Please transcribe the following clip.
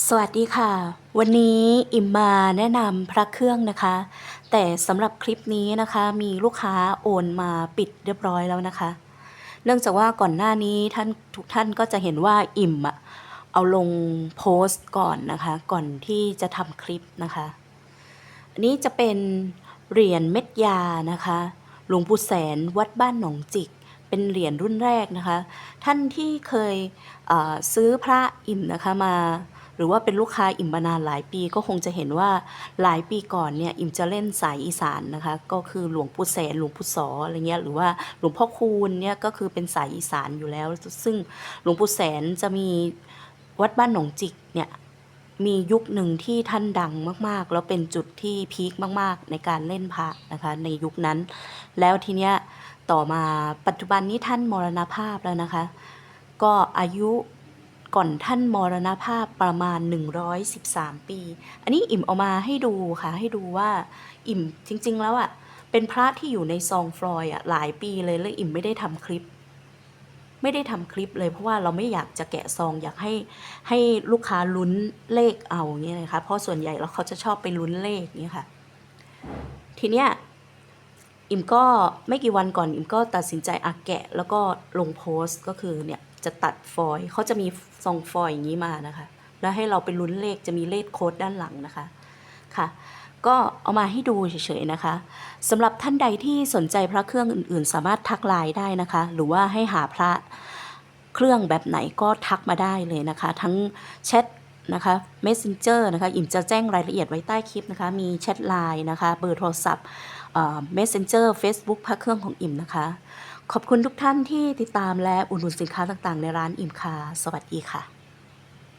สวัสดีค่ะ วันนี้อิมมาแนะนำพระเครื่องนะคะ แต่สำหรับคลิปนี้นะคะมีลูกค้าโอนมาปิดเรียบร้อยแล้วนะคะ เนื่องจากว่าก่อนหน้านี้ท่านทุกท่านก็จะเห็นว่าอิมอะเอาลงโพสต์ก่อนนะคะ ก่อนที่จะทำคลิปนะคะอันนี้จะเป็นเหรียญเม็ดยานะคะหลวงปู่แสนวัดบ้านหนองจิกเป็นเหรียญรุ่นแรกนะคะ ท่านที่เคยเซื้อพระอิ่มนะคะมา หรือว่าเป็นลูกค้าอิ่มมานานหลายปีก็คงจะเห็นว่าหลายปีก่อนเนี่ยอิ่มจะเล่นสายอีสานนะคะ ก็คือหลวงปู่แสนหลวงปู่สออะไรเงี้ยหรือว่าหลวงพ่อคูณเนี่ยก็คือเป็นสายอีสานอยู่แล้ว ซึ่งหลวงปู่แสนจะมีวัดบ้านหนองจิกเนี่ยมียุคหนึ่งที่ท่านดังมากๆ แล้วเป็นจุดที่พีคมากๆ ในการเล่นพระนะคะในยุคนั้น แล้วทีเนี้ยต่อมาปัจจุบันนี้ท่านมรณภาพแล้วนะคะ ก็อายุ ก่อนท่านมรณภาพประมาณ 113 ปี อันนี้อิ่มเอามาให้ดูค่ะ ให้ดูว่าอิ่มจริง ๆ แล้วอะ่ะ เป็นพระที่อยู่ในซองฟลอยอะ่ะหลายปีเลยแล้วอิ่มไม่ได้ทำคลิป ไม่ได้ทำคลิปเลยเพราะว่าเราไม่อยากจะแกะซองอยากให้ให้ลูกค้าลุ้นเลขเอาเนี่ยนะคะเพราะส่วนใหญ่แล้วเขาจะชอบไปลุ้นเลขเนี่ยค่ะ ทีเนี้ยอิ่มก็ไม่กี่วันก่อน อิ่มก็ตัดสินใจอะแกะแล้วก็ลงโพสต์ก็คือเนี่ย จะตัดฟอยล์เขาจะมีซองฟอยล์อย่างนี้มานะคะ แล้วให้เราไปลุ้นเลขจะมีเลขโค้ดด้านหลังนะคะค่ะ ก็เอามาให้ดูเฉยๆนะคะสำหรับท่านใดที่สนใจพระเครื่องอื่นๆ สามารถทักไลน์ได้นะคะ หรือว่าให้หาพระเครื่องแบบไหนก็ทักมาได้เลยนะคะ ทั้งแชทนะคะ Messenger นะคะอิ่มจะแจ้งรายละเอียดไว้ใต้คลิปนะคะ มีแชทไลน์นะคะ เบอร์โทรศัพท์เอ่อ Messenger Facebook พระเครื่องของอิ่มนะคะ ขอบคุณทุกท่านที่ติดตามและอุดหนุนสินค้าต่างๆ ในร้านอิ่มคา สวัสดีค่ะ